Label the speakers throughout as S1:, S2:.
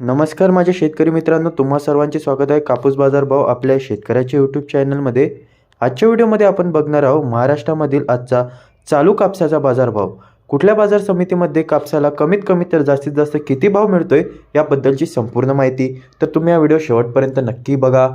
S1: नमस्कार माझ्या शेतकरी मित्रांनो तुम्हा सर्वांचे स्वागत आहे. कापूस बाजार भाव आपल्या शेतकऱ्याच्या यूट्यूब चॅनलमध्ये आजच्या व्हिडिओमध्ये आपण बघणार आहोत महाराष्ट्रामधील आजचा चालू कापसाचा बाजारभाव कुठल्या बाजार समितीमध्ये कापसाला कमीत कमी तर जास्तीत जास्त किती भाव मिळतोय याबद्दलची संपूर्ण माहिती तर तुम्ही हा व्हिडिओ शेवटपर्यंत नक्की बघा.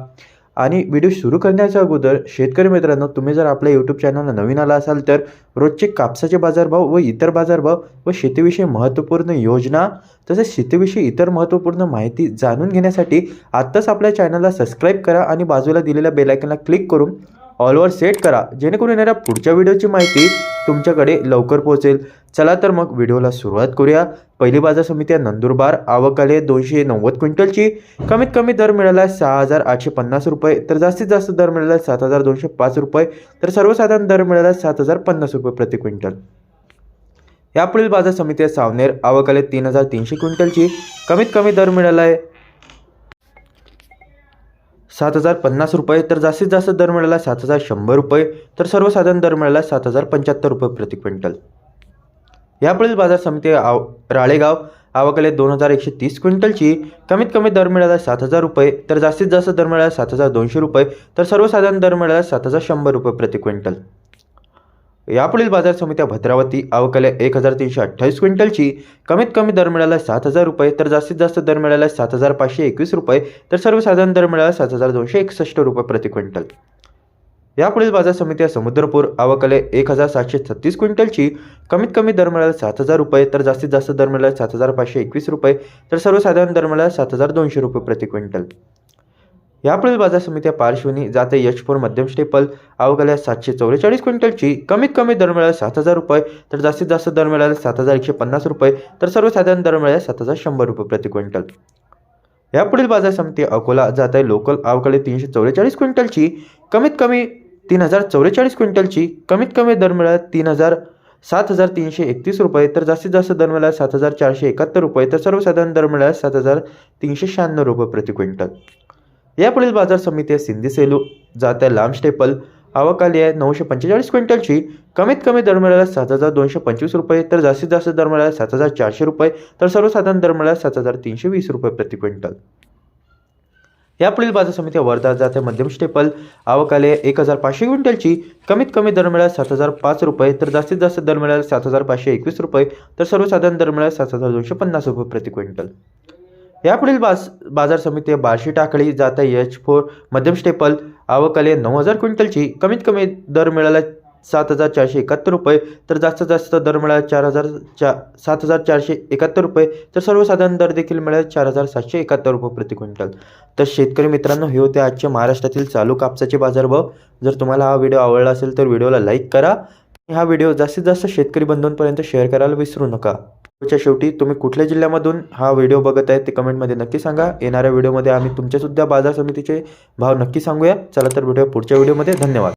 S1: आणि व्हिडिओ सुरू करण्याच्या अगोदर शेतकरी मित्रांनो तुम्ही जर आपल्या यूट्यूब चॅनलला नवीन आला असाल तर रोजचे कापसाचे बाजारभाव व इतर बाजारभाव व शेतीविषयी महत्त्वपूर्ण योजना तसेच शेतीविषयी इतर महत्त्वपूर्ण माहिती जाणून घेण्यासाठी आत्ताच आपल्या चॅनलला सबस्क्राईब करा आणि बाजूला दिलेल्या बेलायकनला क्लिक करून ऑलवर सेट करा. जेणेकरून येणाऱ्या पुढच्या व्हिडिओची माहिती तुमच्याकडे लवकर पोहोचेल. चला तर मग व्हिडिओला सुरुवात करूया. पहिली बाजार समिती आहे नंदुरबार. आवक आले दोनशे नव्वद क्विंटलची. कमीत कमी दर मिळाला आहे सहा हजार आठशे पन्नास रुपये. तर जास्तीत जास्त दर मिळाला सात हजार दोनशे पाच रुपये. तर सर्वसाधारण दर मिळाला आहे सात हजार पन्नास रुपये प्रति क्विंटल. यापुढील बाजार समिती आहे सावनेर. आवक आले तीन हजार तीनशे क्विंटलची. कमीत कमी दर मिळाला आहे सात हजार पन्नास रुपये तर जास्तीत जास्त दर मिळाला सात हजार शंभर रुपये तर सर्वसाधारण दर मिळाला सात हजार पंच्याहत्तर रुपये प्रति क्विंटल. यापुढील बाजार समिती आव राळेगाव आवाकडे दोन हजार एकशे तीस क्विंटलची कमीत कमी दर मिळाला सात हजार रुपये तर जास्तीत जास्त दर मिळाला सात हजार दोनशे रुपये तर सर्वसाधारण दर मिळाला सात हजार शंभर रुपये प्रति क्विंटल. यापुढील बाजार समित्या भद्रावती आवकाल्या एक हजार तीनशे अठ्ठावीस क्विंटलची. कमीत कमी दर मिळाला सात हजार रुपये तर जास्तीत जास्त दर मिळाला सात हजार पाचशे एकवीस रुपये तर सर्वसाधारण दर मिळाला सात हजार दोनशे एकसष्ट रुपये प्रति क्विंटल. यापुढील बाजार समित्या समुद्रपूर आवकाले एक हजार सातशे छत्तीस क्विंटलची. कमीत कमी दर मिळाला सात हजार रुपये तर जास्तीत जास्त दर मिळाला सात हजार पाचशे एकवीस रुपये तर सर्वसाधारण दर मिळाला सात हजार दोनशे रुपये प्रति क्विंटल. यापुढील बाजार समित्या पार्श्वनी जाते यशपूर मध्यम स्टेपल अवघाल्या सातशे चौवेचाळीस क्विंटलची. कमीत कमी दर मिळाला सात हजार रुपये तर जास्तीत जास्त दर मिळाला सात हजार एकशे पन्नास रुपये तर सर्वसाधारण दर मिळाला सात हजार शंभर रुपये प्रति क्विंटल. यापुढील बाजार समिती अकोला जात आहे लोकल अवकाळी तीनशे चौवेचाळीस क्विंटलची. कमीत कमी तीन हजार चौवेचाळीस क्विंटलची. कमीत कमी दर मिळाला तीन हजार सात हजार तीनशे एकतीस रुपये तर जास्तीत जास्त दर मिळाला सात हजार चारशे एकाहत्तर रुपये तर सर्वसाधारण दर मिळाला सात हजार तीनशे शहाण्णव रुपये प्रति क्विंटल. यापुढील बाजार समिती आहे सिंधी सेलू जात आहे लांब स्टेपल. आवक आली आहे नऊशे पंचेचाळीस क्विंटलची. कमीत कमी दर मिळाला सात हजार दोनशे पंचवीस रुपये तर जास्तीत जास्त दर मिळाला सात हजार चारशे रुपये तर सर्वसाधारण दर मिळाला सात हजार तीनशे वीस रुपये प्रति क्विंटल. यापुढील बाजार समिती वर्धा जात आहे मध्यम स्टेपल. आवक आले आहे एक हजार पाचशे क्विंटलची. कमीत कमी दर मिळाला सात हजार पाच रुपये तर जास्तीत जास्त दर मिळाला सात हजार पाचशे एकवीस रुपये तर सर्वसाधारण दर मिळाला सात हजार दोनशे पन्नास रुपये प्रति क्विंटल. यापुढील बाज बाजार समिती बार्शी टाकळी जाता एच फोर मध्यम स्टेपल आवकले नऊ हजार क्विंटलची. कमीत कमी दर मिळाला सात हजार चारशे एकाहत्तर रुपये. तर जास्तीत जास्त दर मिळाला चार हजार चा सात हजार चारशे एकाहत्तर रुपये. तर सर्वसाधारण दर देखील मिळाला चार हजार सातशे एकाहत्तर रुपये प्रति क्विंटल. तर शेतकरी मित्रांनो हे होते आजचे महाराष्ट्रातील चालू कापसाचे बाजारभाव जर तुम्हाला हा व्हिडिओ आवडला असेल तर व्हिडिओला लाईक करा. आणि हा व्हिडिओ जास्तीत जास्त शेतकरी बंधूंपर्यंत शेअर करायला विसरू नका. व्हिडिओच्या शेवटी तुम्ही कुठल्या जिल्ह्यामधून हा व्हिडिओ बघत आहे ते कमेंटमध्ये नक्की सांगा. येणाऱ्या व्हिडिओमध्ये आम्ही तुमच्यासुद्धा बाजार समितीचे भाव नक्की सांगूया. चला तर व्हिडिओ पुढच्या व्हिडिओमध्ये. धन्यवाद.